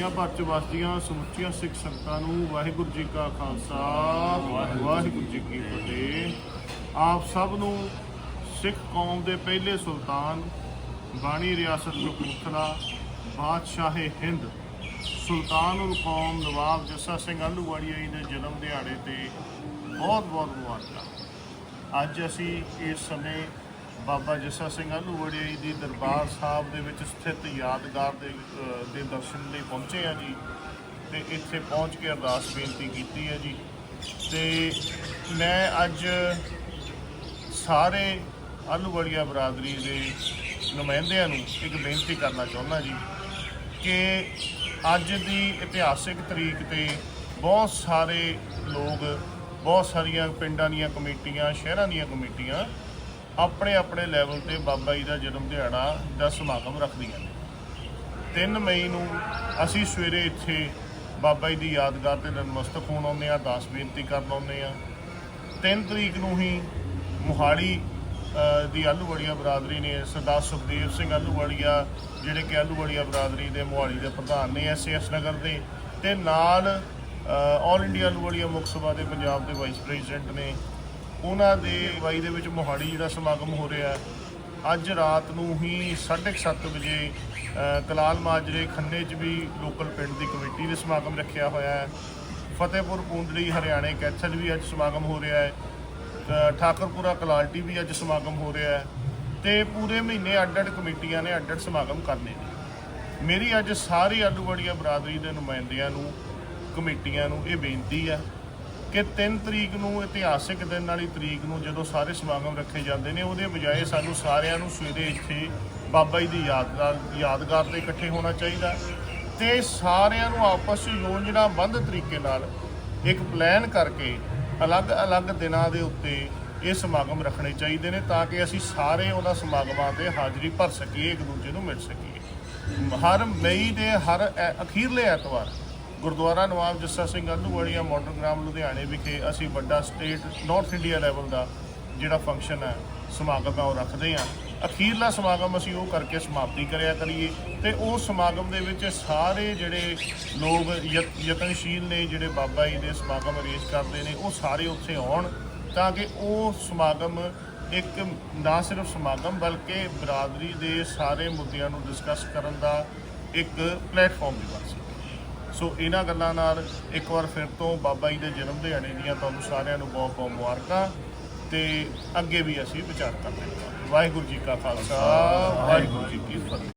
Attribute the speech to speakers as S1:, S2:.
S1: ਦੁਨੀਆ ਭਰ ਚ ਵਸਦੀਆਂ ਸਮੁੱਚੀਆਂ ਸਿੱਖ ਸੰਗਤਾਂ ਨੂੰ ਵਾਹਿਗੁਰੂ ਜੀ ਕਾ ਖਾਲਸਾ ਵਾਹਿਗੁਰੂ ਜੀ ਕੀ ਫਤਿਹ। ਆਪ ਸਭ ਨੂੰ ਸਿੱਖ ਕੌਮ ਦੇ ਪਹਿਲੇ ਸੁਲਤਾਨ, ਬਾਣੀ ਰਿਆਸਤ ਕਪੂਰਥਲਾ ਬਾਦਸ਼ਾਹੇ ਹਿੰਦ ਸੁਲਤਾਨੁਲ ਕੌਮ ਨਵਾਬ ਜੱਸਾ ਸਿੰਘ ਆਲੂਵਾਲੀਆ ਜੀ ਦੇ ਜਨਮ ਦਿਹਾੜੇ ਤੇ ਬਹੁਤ ਬਹੁਤ ਮੁਬਾਰਕਾਂ। ਅੱਜ ਅਸੀਂ ਇਸ ਸਮੇਂ ਬਾਬਾ ਜੱਸਾ ਸਿੰਘ ਆਲੂਵਾਲੀਆ ਜੀ ਦੀ ਦਰਬਾਰ ਸਾਹਿਬ ਦੇ ਵਿੱਚ ਸਥਿਤ ਯਾਦਗਾਰ ਦੇ ਦੇ ਦਰਸ਼ਨ ਲਈ ਪਹੁੰਚੇ ਆ ਜੀ। ਤੇ ਇੱਥੇ ਪਹੁੰਚ ਕੇ ਅਰਦਾਸ ਬੇਨਤੀ ਕੀਤੀ ਹੈ ਜੀ। ਤੇ ਮੈਂ ਅੱਜ ਸਾਰੇ ਆਲੂਵਾਲੀਆ ਬਰਾਦਰੀ ਦੇ ਨੁਮਾਇੰਦਿਆਂ ਨੂੰ ਇੱਕ ਬੇਨਤੀ ਕਰਨਾ ਚਾਹੁੰਦਾ ਜੀ ਕਿ ਅੱਜ ਦੀ ਇਤਿਹਾਸਿਕ ਤਰੀਕ ਤੇ ਬਹੁਤ ਸਾਰੇ ਲੋਕ, ਬਹੁਤ ਸਾਰੀਆਂ ਪਿੰਡਾਂ ਦੀਆਂ ਕਮੇਟੀਆਂ, ਸ਼ਹਿਰਾਂ ਦੀਆਂ ਕਮੇਟੀਆਂ ਆਪਣੇ ਆਪਣੇ ਲੈਵਲ ਤੇ ਬਾਬਾ ਜੀ ਦਾ ਜਨਮ ਦਿਹਾੜਾ ਦਾ ਸਮਾਗਮ ਰੱਖਦੀਆਂ ਨੇ। 3 ਮਈ ਨੂੰ ਅਸੀਂ ਸਵੇਰੇ ਇੱਥੇ ਬਾਬਾ ਜੀ ਦੀ ਯਾਦਗਾਰ ਤੇ ਨਤਮਸਤਕ ਹੋਣ ਆਉਂਦੇ ਆ ਦਾਸ ਬੇਨਤੀ ਕਰਨ ਆਉਂਦੇ ਆ 3 ਤਰੀਕ ਨੂੰ ਹੀ ਮੁਹਾਲੀ ਅ, ਦੀ ਆਲੂਵਾਲੀਆ ਬਰਾਦਰੀ ਨੇ ਸਰਦਾਰ ਸੁਖਦੇਵ ਸਿੰਘ ਆਲੂਵਾਲੀਆ ਜਿਹੜੇ ਕਿ ਆਲੂਵਾਲੀਆ ਬਰਾਦਰੀ ਦੇ ਮੁਹਾਲੀ ਦੇ ਪ੍ਰਧਾਨ ਨੇ ਐਸਐਸ ਨਗਰ ਦੇ ਤੇ ਨਾਲ ਆਲ ਇੰਡੀਆ ਆਲੂਵਾਲੀਆ ਮੁੱਖ ਸਭਾ ਦੇ ਪੰਜਾਬ ਦੇ ਵਾਈਸ ਪ੍ਰੈਜ਼ੀਡੈਂਟ ਨੇ ਉਹਨਾਂ ਦੇ ਅਗਵਾਈ ਦੇ ਵਿੱਚ ਮੋਹਾਲੀ ਜਿਹੜਾ ਸਮਾਗਮ ਹੋ ਰਿਹਾ ਅੱਜ ਰਾਤ ਨੂੰ ਹੀ 7:30 ਵਜੇ ਕਲਾਲ ਮਾਜਰੇ ਖੰਨੇ 'ਚ ਵੀ ਲੋਕਲ ਪਿੰਡ ਦੀ ਕਮੇਟੀ ਨੇ ਸਮਾਗਮ ਰੱਖਿਆ ਹੋਇਆ ਹੈ। ਫਤਿਹਪੁਰ, ਪੂੰਡਲੀ, ਹਰਿਆਣੇ, ਕੈਥਲ ਵੀ ਅੱਜ ਸਮਾਗਮ ਹੋ ਰਿਹਾ ਹੈ। ਠਾਕਰਪੁਰਾ ਕਲਾਲਟੀ ਵੀ ਅੱਜ ਸਮਾਗਮ ਹੋ ਰਿਹਾ ਹੈ ਤੇ ਪੂਰੇ ਮਹੀਨੇ ਅੱਡ-ਅੱਡ ਕਮੇਟੀਆਂ ਨੇ ਅੱਡ-ਅੱਡ ਸਮਾਗਮ ਕਰਨੇ ਨੇ। ਮੇਰੀ ਅੱਜ ਸਾਰੀ ਆਲੂਵਾੜੀਆ ਬਰਾਦਰੀ ਦੇ ਨੁਮਾਇੰਦਿਆਂ ਨੂੰ, ਕਮੇਟੀਆਂ ਨੂੰ ਇਹ ਬੇਨਤੀ ਆ ਕਿ 3 ਤਰੀਕ ਨੂੰ ਇਤਿਹਾਸਿਕ ਦਿਨ ਵਾਲੀ ਤਰੀਕ ਨੂੰ ਜਦੋਂ ਸਾਰੇ ਸਮਾਗਮ ਰੱਖੇ ਜਾਂਦੇ ਨੇ, ਉਹਦੇ ਬਜਾਏ ਸਾਨੂੰ ਸਾਰਿਆਂ ਨੂੰ ਸਵੇਰੇ ਇੱਥੇ ਬਾਬਾ ਜੀ ਦੀ ਯਾਦਗਾਰ ਯਾਦਗਾਰ ਤੇ ਇਕੱਠੇ ਹੋਣਾ ਚਾਹੀਦਾ ਤੇ ਸਾਰਿਆਂ ਨੂੰ ਆਪਸ ਵਿੱਚ ਯੋਜਨਾਬੰਧ ਤਰੀਕੇ ਨਾਲ ਇੱਕ ਪਲਾਨ ਕਰਕੇ ਅਲੱਗ-ਅਲੱਗ ਦਿਨਾਂ ਦੇ ਉੱਤੇ ਇਹ ਸਮਾਗਮ ਰੱਖਣੇ ਚਾਹੀਦੇ ਨੇ ਤਾਂ ਕਿ ਅਸੀਂ ਸਾਰੇ ਉਹਨਾਂ ਸਮਾਗਮਾਂ ਤੇ ਹਾਜ਼ਰੀ ਭਰ ਸਕੀਏ, ਇੱਕ ਦੂਜੇ ਨੂੰ ਮਿਲ ਸਕੀਏ। ਹਰ ਮਈ ਦੇ ਹਰ ਐ- ਅਖੀਰਲੇ ਐਤਵਾਰ ਗੁਰਦੁਆਰਾ ਨਵਾਬ ਜੱਸਾ ਸਿੰਘ ਆਲੂਵਾਲੀਆ ਮਾਡਰਨ ਗ੍ਰਾਮ ਲੁਧਿਆਣੇ ਵਿਖੇ ਅਸੀਂ ਵੱਡਾ ਸਟੇਟ ਨਾਰਥ ਇੰਡੀਆ ਲੈਵਲ ਦਾ ਜਿਹੜਾ ਫੰਕਸ਼ਨ ਹੈ, ਸਮਾਗਮ ਹੈ, ਉਹ ਰੱਖਦੇ ਹਾਂ। ਅਖੀਰਲਾ ਸਮਾਗਮ ਅਸੀਂ ਉਹ ਕਰਕੇ ਸਮਾਪਤੀ ਕਰਿਆ ਕਰੀਏ ਤੇ ਉਹ ਸਮਾਗਮ ਦੇ ਵਿੱਚ ਸਾਰੇ ਜਿਹੜੇ ਲੋਕ ਯਤ- ਯਤਨਸ਼ੀਲ ਨੇ, ਜਿਹੜੇ ਬਾਬਾ ਜੀ ਦੇ ਸਮਾਗਮ ਅਰੇਂਜ ਕਰਦੇ ਨੇ, ਉਹ ਸਾਰੇ ਉੱਥੇ ਆਉਣ ਤਾਂ ਕਿ ਉਹ ਸਮਾਗਮ ਇੱਕ ਨਾ ਸਿਰਫ ਸਮਾਗਮ ਬਲਕਿ ਬਰਾਦਰੀ ਦੇ ਸਾਰੇ ਮੁੱਦਿਆਂ ਨੂੰ ਡਿਸਕਸ ਕਰਨ ਦਾ ਇੱਕ ਪਲੇਟਫਾਰਮ ਵੀ ਬਣ ਸਕੇ। ਸੋ ਇਹਨਾਂ ਗੱਲਾਂ ਨਾਲ ਇੱਕ ਵਾਰ ਫਿਰ ਤੋਂ ਬਾਬਾ ਜੀ ਦੇ ਜਨਮ ਦਿਹਾੜੇ ਦੀਆਂ ਤੁਹਾਨੂੰ ਸਾਰਿਆਂ ਨੂੰ ਬਹੁਤ ਬਹੁਤ ਮੁਬਾਰਕਾਂ ਤੇ ਅੱਗੇ ਵੀ ਅਸੀਂ ਵਿਚਾਰ ਕਰਦੇ ਹਾਂ। ਵਾਹਿਗੁਰੂ ਜੀ ਕਾ ਖਾਲਸਾ ਵਾਹਿਗੁਰੂ ਜੀ ਕੀ ਫਤਿਹ।